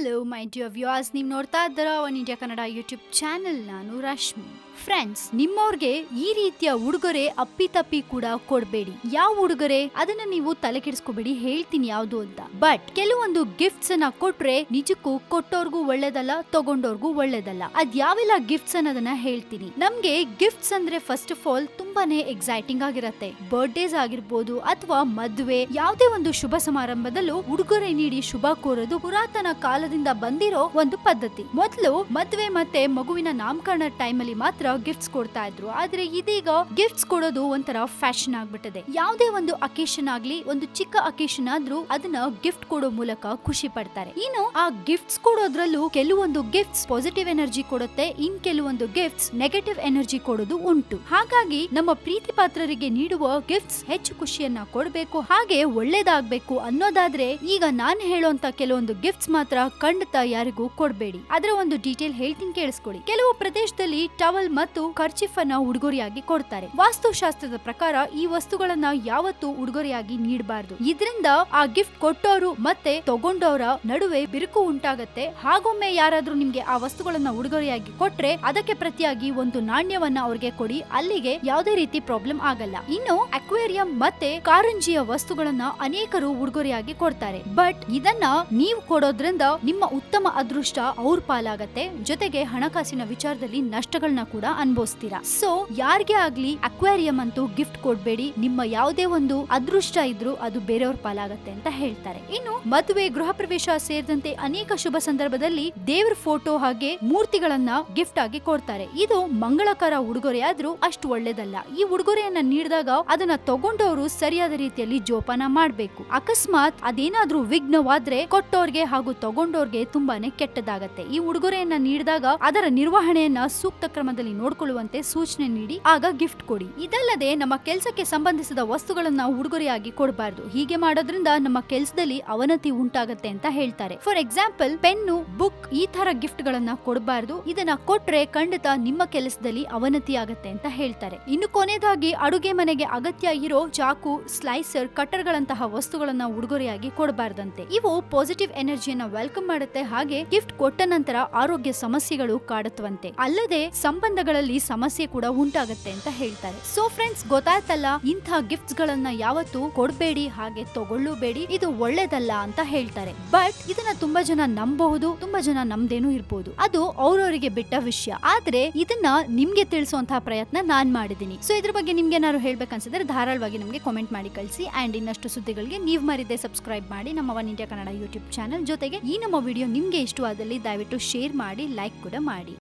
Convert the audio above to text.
Hello my dear viewers ನೀವು ನೋಡ್ತಾ ಇದ್ದೀರಾ one India Kannada YouTube channel ನಾನು ರಶ್ಮಿ ಫ್ರೆಂಡ್ಸ್ ನಿಮ್ಮವ್ರಿಗೆ ಈ ರೀತಿಯ ಉಡುಗೊರೆ ಅಪ್ಪಿತಪ್ಪಿ ಕೂಡ ಕೊಡಬೇಡಿ. ಯಾವ ಉಡುಗೊರೆ? ಅದನ್ನ ನೀವು ತಲೆ ಕೆಡಿಸ್ಕೋಬೇಡಿ ಹೇಳ್ತೀನಿ ಯಾವುದು ಅಂತ. ಬಟ್ ಕೆಲವೊಂದು ಗಿಫ್ಟ್ಸ್ ಅನ್ನ ಕೊಟ್ರೆ ನಿಜಕ್ಕೂ ಕೊಟ್ಟೋರ್ಗೂ ಒಳ್ಳೇದಲ್ಲ, ತಗೊಂಡೋರ್ಗೂ ಒಳ್ಳೇದಲ್ಲ. ಅದ್ ಯಾವೆಲ್ಲ ಗಿಫ್ಟ್ಸ್ ಅನ್ನೋದನ್ನ ಹೇಳ್ತೀನಿ. ನಮ್ಗೆ ಗಿಫ್ಟ್ಸ್ ಅಂದ್ರೆ ಫಸ್ಟ್ ಆಫ್ ಆಲ್ ತುಂಬಾನೇ ಎಕ್ಸೈಟಿಂಗ್ ಆಗಿರತ್ತೆ. ಬರ್ಡೇಸ್ ಆಗಿರ್ಬೋದು ಅಥವಾ ಮದುವೆ, ಯಾವುದೇ ಒಂದು ಶುಭ ಸಮಾರಂಭದಲ್ಲೂ ಉಡುಗೊರೆ ನೀಡಿ ಶುಭ ಕೋರೋದು ಪುರಾತನ ಕಾಲದಿಂದ ಬಂದಿರೋ ಒಂದು ಪದ್ಧತಿ. ಮೊದಲು ಮದುವೆ ಮತ್ತೆ ಮಗುವಿನ ನಾಮಕರಣ ಟೈಮ್ ಅಲ್ಲಿ ಮಾತ್ರ ಗಿಫ್ಟ್ಸ್ ಕೊಡ್ತಾ ಇದ್ರು. ಆದ್ರೆ ಇದೀಗ ಗಿಫ್ಟ್ಸ್ ಕೊಡೋದು ಒಂಥರ ಫ್ಯಾಷನ್ ಆಗ್ಬಿಟ್ಟಿದೆ. ಯಾವುದೇ ಒಂದು ಅಕೇಶನ್ ಆಗ್ಲಿ, ಒಂದು ಚಿಕ್ಕ ಅಕೇಶನ್ ಆದ್ರೂ ಅದನ್ನ ಗಿಫ್ಟ್ ಕೊಡೋ ಮೂಲಕ ಖುಷಿ ಪಡ್ತಾರೆ. ಇನ್ನು ಆ ಗಿಫ್ಟ್ಸ್ ಕೊಡೋದ್ರಲ್ಲೂ ಕೆಲವೊಂದು ಗಿಫ್ಟ್ಸ್ ಪಾಸಿಟಿವ್ ಎನರ್ಜಿ ಕೊಡುತ್ತೆ, ಇನ್ ಕೆಲವೊಂದು ಗಿಫ್ಟ್ಸ್ ನೆಗೆಟಿವ್ ಎನರ್ಜಿ ಕೊಡೋದು ಉಂಟು. ಹಾಗಾಗಿ ನಮ್ಮ ಪ್ರೀತಿ ಪಾತ್ರರಿಗೆ ನೀಡುವ ಗಿಫ್ಟ್ಸ್ ಹೆಚ್ಚು ಖುಷಿಯನ್ನ ಕೊಡಬೇಕು, ಹಾಗೆ ಒಳ್ಳೇದಾಗ್ಬೇಕು ಅನ್ನೋದಾದ್ರೆ ಈಗ ನಾನು ಹೇಳೋಂತ ಕೆಲವೊಂದು ಗಿಫ್ಟ್ಸ್ ಮಾತ್ರ ಖಂಡಿತ ಯಾರಿಗೂ ಕೊಡಬೇಡಿ. ಅದರ ಒಂದು ಡೀಟೇಲ್ ಹೇಳ್ತೀನಿ ಕೇಳಿಸ್ಕೊಳ್ಳಿ. ಕೆಲವು ಪ್ರದೇಶದಲ್ಲಿ ಟವಲ್ ಮತ್ತು ಖರ್ಚಿಫ್ ಅನ್ನ ಉಡುಗೊರೆಯಾಗಿ ಕೊಡ್ತಾರೆ. ವಾಸ್ತುಶಾಸ್ತ್ರದ ಪ್ರಕಾರ ಈ ವಸ್ತುಗಳನ್ನ ಯಾವತ್ತೂ ಉಡುಗೊರೆಯಾಗಿ ನೀಡಬಾರದು. ಇದರಿಂದ ಆ ಗಿಫ್ಟ್ ಕೊಟ್ಟವರು ಮತ್ತೆ ತಗೊಂಡವರ ನಡುವೆ ಬಿರುಕು ಉಂಟಾಗತ್ತೆ. ಹಾಗೊಮ್ಮೆ ಯಾರಾದ್ರೂ ನಿಮ್ಗೆ ಆ ವಸ್ತುಗಳನ್ನ ಉಡುಗೊರೆಯಾಗಿ ಕೊಟ್ರೆ ಅದಕ್ಕೆ ಪ್ರತಿಯಾಗಿ ಒಂದು ನಾಣ್ಯವನ್ನ ಅವ್ರಿಗೆ ಕೊಡಿ. ಅಲ್ಲಿಗೆ ಯಾವುದೇ ರೀತಿ ಪ್ರಾಬ್ಲಮ್ ಆಗಲ್ಲ. ಇನ್ನು ಅಕ್ವೇರಿಯಂ ಮತ್ತೆ ಕಾರಂಜಿಯ ವಸ್ತುಗಳನ್ನ ಅನೇಕರು ಉಡುಗೊರೆಯಾಗಿ ಕೊಡ್ತಾರೆ. ಬಟ್ ಇದನ್ನ ನೀವು ಕೊಡೋದ್ರಿಂದ ನಿಮ್ಮ ಉತ್ತಮ ಅದೃಷ್ಟ ಅವ್ರ ಪಾಲಾಗತ್ತೆ. ಜೊತೆಗೆ ಹಣಕಾಸಿನ ವಿಚಾರದಲ್ಲಿ ನಷ್ಟಗಳನ್ನ ಕೂಡ ಅನುಭವಿಸ್ತೀರಾ. ಸೊ ಯಾರಿಗೆ ಆಗ್ಲಿ ಅಕ್ವೇರಿಯಂ ಅಂತೂ ಗಿಫ್ಟ್ ಕೊಡ್ಬೇಡಿ. ನಿಮ್ಮ ಯಾವುದೇ ಒಂದು ಅದೃಷ್ಟ ಇದ್ರೂ ಅದು ಬೇರೆಯವ್ರ ಪಾಲಾಗತ್ತೆ ಅಂತ ಹೇಳ್ತಾರೆ. ಇನ್ನು ಮದುವೆ ಗೃಹ ಪ್ರವೇಶ ಸೇರಿದಂತೆ ಅನೇಕ ಶುಭ ಸಂದರ್ಭದಲ್ಲಿ ದೇವ್ರ ಫೋಟೋ ಹಾಗೆ ಮೂರ್ತಿಗಳನ್ನ ಗಿಫ್ಟ್ ಆಗಿ ಕೊಡ್ತಾರೆ. ಇದು ಮಂಗಳಕರ ಉಡುಗೊರೆ ಆದ್ರೂ ಅಷ್ಟು ಒಳ್ಳೇದಲ್ಲ. ಈ ಉಡುಗೊರೆಯನ್ನ ನೀಡಿದಾಗ ಅದನ್ನ ತಗೊಂಡವರು ಸರಿಯಾದ ರೀತಿಯಲ್ಲಿ ಜೋಪಾನ ಮಾಡ್ಬೇಕು. ಅಕಸ್ಮಾತ್ ಅದೇನಾದ್ರೂ ವಿಘ್ನವಾದ್ರೆ ಕೊಟ್ಟವ್ರಿಗೆ ಹಾಗೂ ತಗೊಂಡವ್ರಿಗೆ ತುಂಬಾನೇ ಕೆಟ್ಟದಾಗತ್ತೆ. ಈ ಉಡುಗೊರೆಯನ್ನ ನೀಡಿದಾಗ ಅದರ ನಿರ್ವಹಣೆಯನ್ನ ಸೂಕ್ತ ಕ್ರಮದಲ್ಲಿ ನೋಡಿಕೊಳ್ಳುವಂತೆ ಸೂಚನೆ ನೀಡಿ, ಆಗ ಗಿಫ್ಟ್ ಕೊಡಿ. ಇದಲ್ಲದೆ ನಮ್ಮ ಕೆಲಸಕ್ಕೆ ಸಂಬಂಧಿಸಿದ ವಸ್ತುಗಳನ್ನ ಉಡುಗೊರೆಯಾಗಿ ಕೊಡಬಾರದು. ಹೀಗೆ ಮಾಡೋದ್ರಿಂದ ನಮ್ಮ ಕೆಲಸದಲ್ಲಿ ಅವನತಿ ಉಂಟಾಗತ್ತೆ ಅಂತ ಹೇಳ್ತಾರೆ. ಫಾರ್ ಎಕ್ಸಾಂಪಲ್ ಪೆನ್ನು, ಬುಕ್ ಈ ತರ ಗಿಫ್ಟ್ ಗಳನ್ನ ಕೊಡಬಾರದು. ಇದನ್ನ ಕೊಟ್ರೆ ಖಂಡಿತ ನಿಮ್ಮ ಕೆಲಸದಲ್ಲಿ ಅವನತಿ ಆಗತ್ತೆ ಅಂತ ಹೇಳ್ತಾರೆ. ಇನ್ನು ಕೊನೆಯದಾಗಿ ಅಡುಗೆ ಮನೆಗೆ ಅಗತ್ಯ ಇರೋ ಚಾಕು, ಸ್ಲೈಸರ್ ಕಟರ್ ಗಳಂತಹ ವಸ್ತುಗಳನ್ನ ಉಡುಗೊರೆಯಾಗಿ ಕೊಡಬಾರ್ದಂತೆ. ಇವು ಪಾಸಿಟಿವ್ ಎನರ್ಜಿಯನ್ನ ವೆಲ್ಕಮ್ ಮಾಡುತ್ತೆ, ಹಾಗೆ ಗಿಫ್ಟ್ ಕೊಟ್ಟ ನಂತರ ಆರೋಗ್ಯ ಸಮಸ್ಯೆಗಳು ಕಾಡುತ್ತವಂತೆ. ಅಲ್ಲದೆ ಸಂಬಂಧಗಳಲ್ಲಿ ಸಮಸ್ಯೆ ಕೂಡ ಉಂಟಾಗುತ್ತೆ ಅಂತ ಹೇಳ್ತಾರೆ. ಸೊ ಫ್ರೆಂಡ್ಸ್ ಗೊತ್ತಾಯ್ತಲ್ಲ, ಇಂಥ ಗಿಫ್ಟ್ಸ್ ಗಳನ್ನ ಯಾವತ್ತೂ ಕೊಡಬೇಡಿ, ಹಾಗೆ ತಗೊಳ್ಳಬೇಡಿ, ಇದು ಒಳ್ಳೇದಲ್ಲ ಅಂತ ಹೇಳ್ತಾರೆ. ಬಟ್ ಇದನ್ನ ತುಂಬಾ ಜನ ನಂಬಬಹುದು ತುಂಬಾ ಜನ ನಮ್ದೇನು ಇರ್ಬೋದು. ಅದು ಅವ್ರವರಿಗೆ ಬಿಟ್ಟ ವಿಷಯ. ಆದ್ರೆ ಇದನ್ನ ನಿಮ್ಗೆ ತಿಳಿಸುವಂತಹ ಪ್ರಯತ್ನ ನಾನ್ ಮಾಡಿದೀನಿ ಸೊ ಇದ್ರ ಬಗ್ಗೆ ನಿಮ್ಗೆ ಏನಾದ್ರು ಹೇಳ್ಬೇಕನ್ಸಿದ್ರೆ ಧಾರಾಳವಾಗಿ ನಮಗೆ ಕಾಮೆಂಟ್ ಮಾಡಿ ಕಳಿಸಿ. ಆ್ಯಂಡ್ ಇನ್ನಷ್ಟು ಸುದ್ದಿಗಳಿಗೆ ನೀವು ಮರಿದೆ ಸಬ್ಸ್ಕ್ರೈಬ್ ಮಾಡಿ ನಮ್ಮ One India Kannada YouTube channel ಜೊತೆಗೆ ಈ ನಮ್ಮ ವಿಡಿಯೋ ನಿಮಗೆ ಇಷ್ಟವಾದಲ್ಲಿ ದಯವಿಟ್ಟು ಶೇರ್ ಮಾಡಿ ಲೈಕ್ ಕೂಡ ಮಾಡಿ.